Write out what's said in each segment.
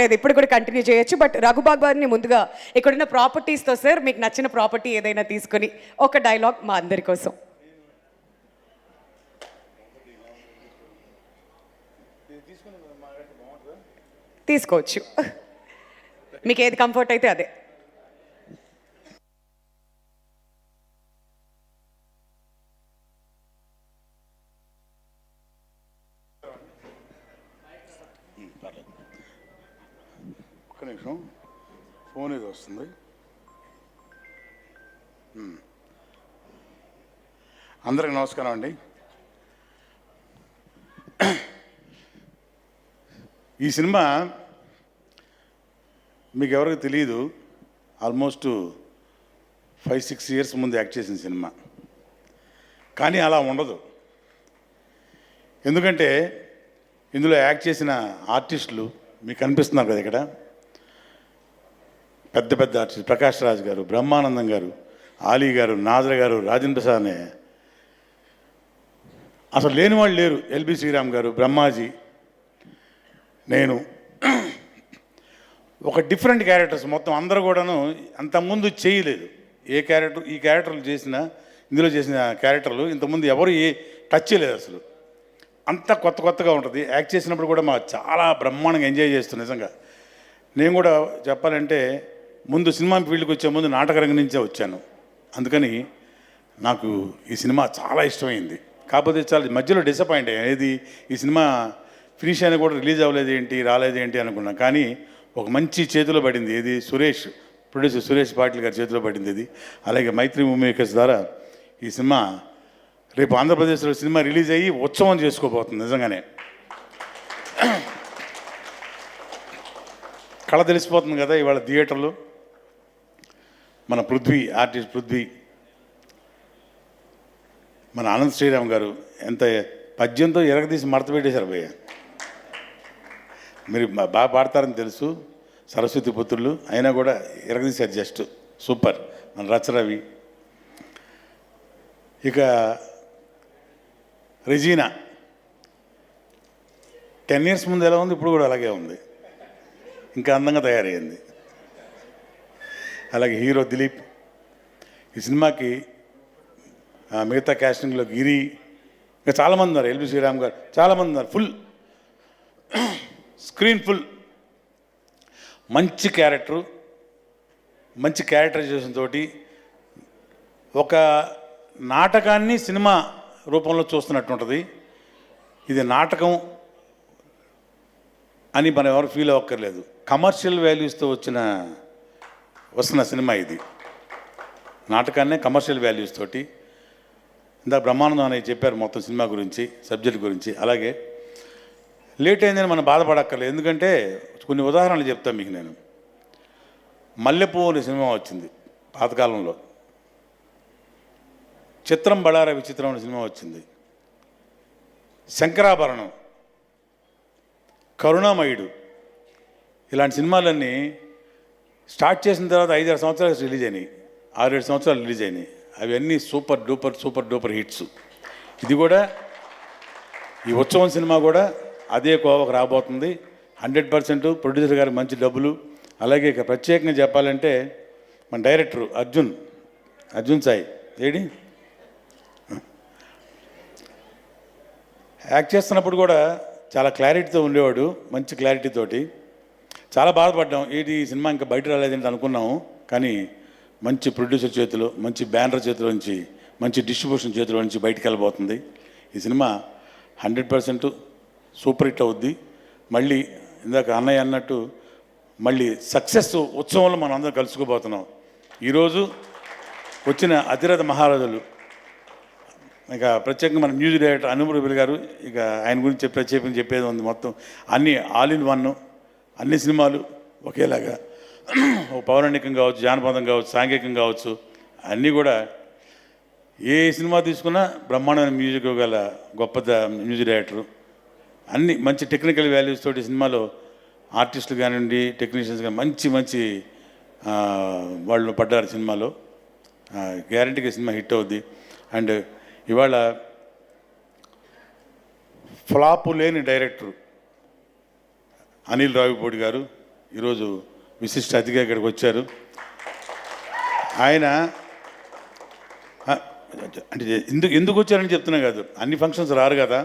లేదు ఇప్పుడు కూడా కంటిన్యూ చేయొచ్చు. బట్ రఘుబాబు గారిని ముందుగా ఇక్కడున్న ప్రాపర్టీస్తో సార్ మీకు నచ్చిన ప్రాపర్టీ ఏదైనా తీసుకొని ఒక డైలాగ్ మా అందరి కోసం. తీసుకోవచ్చు. మీకు ఏది కంఫర్ట్ అయితే అదే. ఒక్క నిమిషం. ఫోన్ ఏదో వస్తుంది. అందరికి నమస్కారం అండి. ఈ సినిమా మీకు ఎవరికి తెలియదు ఆల్మోస్ట్ ఫైవ్ సిక్స్ ఇయర్స్ ముందు యాక్ట్ చేసిన సినిమా. కానీ అలా ఉండదు. ఎందుకంటే ఇందులో యాక్ట్ చేసిన ఆర్టిస్టులు మీకు కనిపిస్తున్నారు కదా ఇక్కడ. పెద్ద పెద్ద ఆర్టిస్ట్ ప్రకాష్ రాజ్ గారు బ్రహ్మానందం గారు ఆలీ గారు నాజర్ గారు రాజేంద్ర ప్రసాద్ అనే అసలు లేని వాళ్ళు లేరు. ఎల్బి శ్రీరామ్ గారు బ్రహ్మాజీ నేను. ఒక డిఫరెంట్ క్యారెక్టర్స్ మొత్తం అందరూ కూడాను అంతకుముందు చేయలేదు. ఏ క్యారెక్టర్ ఈ క్యారెక్టర్లు చేసిన ఇందులో చేసిన క్యారెక్టర్లు ఇంతకుముందు ఎవరు ఏ టచ్ చేయలేదు అసలు. అంత కొత్త కొత్తగా ఉంటుంది. యాక్ట్ చేసినప్పుడు కూడా మా చాలా బ్రహ్మాండంగా ఎంజాయ్ చేస్తున్నాం నిజంగా. నేను కూడా చెప్పాలంటే ముందు సినిమా ఫీల్డ్కి వచ్చే ముందు నాటకరంగం నుంచే వచ్చాను. అందుకని నాకు ఈ సినిమా చాలా ఇష్టమైంది. కాకపోతే చాలా మధ్యలో డిసప్పాయింట్ అయ్యేది ఏది? ఈ సినిమా ఫినిష్ అయినా కూడా రిలీజ్ అవ్వలేదు ఏంటి? రాలేదు ఏంటి అనుకున్నాను కానీ ఒక మంచి చేతిలో పడింది. ఏది? సురేష్ ప్రొడ్యూసర్ సురేష్ పాటిల్ గారి చేతిలో పడింది ఇది. అలాగే మైత్రి మూవీ ద్వారా ఈ సినిమా రేపు ఆంధ్రప్రదేశ్లో సినిమా రిలీజ్ అయ్యి ఉత్సవం చేసుకోబోతుంది నిజంగానే. కళ తెలిసిపోతుంది కదా ఇవాళ థియేటర్లో మన పృథ్వీ ఆర్టిస్ట్ పృథ్వీ మన ఆనంద్ శ్రీరామ్ గారు ఎంత పద్యంతో ఎరగదీసి మడత పెట్టేశారు భయ్య. మీరు బాగా పాడతారని తెలుసు సరస్వతి పుత్రులు అయినా కూడా ఎరగదీశారు జస్ట్. సూపర్ మన రచరవి ఇక రెజీనా. టెన్ ఇయర్స్ ముందు ఎలా ఉంది ఇప్పుడు కూడా అలాగే ఉంది. ఇంకా అందంగా తయారైంది అలాగే హీరో దిలీప్. ఈ సినిమాకి మిగతా క్యాస్టింగ్లో గిరి ఇంకా చాలామంది ఉన్నారు ఎల్బి శ్రీరామ్ గారు చాలామంది ఉన్నారు ఫుల్ స్క్రీన్ ఫుల్. మంచి క్యారెక్టరు మంచి క్యారెక్టరైజేషన్ తోటి ఒక నాటకాన్ని సినిమా రూపంలో చూస్తున్నట్టు ఉంటుంది ఇది నాటకం అని మనం ఎవరు ఫీల్ అవ్వక్కర్లేదు. కమర్షియల్ వాల్యూస్తో వచ్చిన వస్తున్న సినిమా ఇది. నాటకాన్నే కమర్షియల్ వాల్యూస్ తోటి ఇందాక బ్రహ్మానందం అనేది చెప్పారు మొత్తం సినిమా గురించి సబ్జెక్ట్ గురించి. అలాగే లేట్ అయిందని మనం బాధపడక్కర్లేదు. ఎందుకంటే కొన్ని ఉదాహరణలు చెప్తాను మీకు నేను. మల్లెపువ్వు అనే సినిమా వచ్చింది పాతకాలంలో. చిత్రం బడార విచిత్రం అనే సినిమా వచ్చింది. శంకరాభరణం కరుణామయుడు ఇలాంటి సినిమాలన్నీ స్టార్ట్ చేసిన తర్వాత ఐదారు సంవత్సరాలు రిలీజ్ అయినాయి. ఆరేడు సంవత్సరాలు రిలీజ్ అయినాయి. అవన్నీ super duper super duper hits. ఇది కూడా ఈ ఉత్సవం సినిమా కూడా అదే కోవకు రాబోతుంది. హండ్రెడ్ పర్సెంట్ ప్రొడ్యూసర్ గారికి మంచి డబ్బులు. అలాగే ఇక ప్రత్యేకంగా చెప్పాలంటే మన డైరెక్టర్ అర్జున్ అర్జున్ సాయి. ఏడి? యాక్ట్ చేస్తున్నప్పుడు కూడా చాలా క్లారిటీతో ఉండేవాడు మంచి క్లారిటీ తోటి. చాలా బాధపడ్డాం. ఏంటి ఈ సినిమా ఇంకా బయట రాలేదంటే అనుకున్నాము కానీ మంచి ప్రొడ్యూసర్ చేతిలో మంచి బ్యానర్ చేతిలో నుంచి మంచి డిస్ట్రిబ్యూషన్ చేతిలో నుంచి బయటికి వెళ్ళబోతుంది. ఈ cinema hundred percent super hit అవుద్ది. మళ్ళీ ఇందాక అన్నయ్య అన్నట్టు మళ్ళీ సక్సెస్ ఉత్సవంలో మనం అందరం కలుసుకోబోతున్నాం. ఈరోజు వచ్చిన అతిరథ మహారాజులు ఇక ప్రత్యేకంగా మన మ్యూజిక్ డైరెక్టర్ అనుమరుబిల్ గారు ఇక ఆయన గురించి ప్రత్యేకంగా చెప్పేది ఉంది మొత్తం. అన్ని ఆల్ ఇన్ వన్ అన్ని సినిమాలు ఒకేలాగా. పౌరాణికం కావచ్చు జానపదం కావచ్చు సాంఘికం కావచ్చు అన్నీ కూడా ఏ సినిమా తీసుకున్నా బ్రహ్మాండమైన మ్యూజిక్ గల గొప్ప ద- మ్యూజిక్ డైరెక్టర్. అన్ని మంచి టెక్నికల్ వాల్యూస్ తోటి సినిమాలో ఆర్టిస్టులు కానివ్వండి టెక్నీషియన్స్ కానీ మంచి మంచి వాళ్ళు పడ్డారు సినిమాలో. గ్యారంటీగా సినిమా హిట్ అవుద్ది. అండ్ ఇవాళ ఫ్లాపు లేని డైరెక్టర్. అనిల్ రావిపూడి గారు ఈరోజు విశిష్ట అతిథిగా ఇక్కడికి వచ్చారు. ఆయన అంటే ఎందుకు ఎందుకు వచ్చారని చెప్తున్నా కాదు. అన్ని ఫంక్షన్స్ రారు కదా.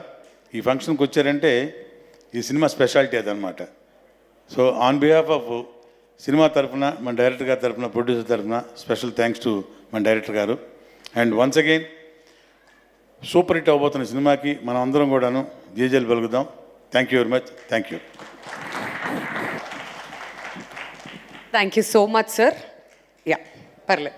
ఈ ఫంక్షన్కి వచ్చారంటే ఈ సినిమా స్పెషాలిటీ అదనమాట so on behalf of cinema తరఫున మన డైరెక్టర్ గారి తరఫున ప్రొడ్యూసర్ తరఫున స్పెషల్ థ్యాంక్స్ టు మన డైరెక్టర్ గారు. And once again super hit అవబోతున్న సినిమాకి మనం అందరం కూడాను జేజేలు పలుకుదాం thank you very much thank you thank you so much sir yeah పర్లేదు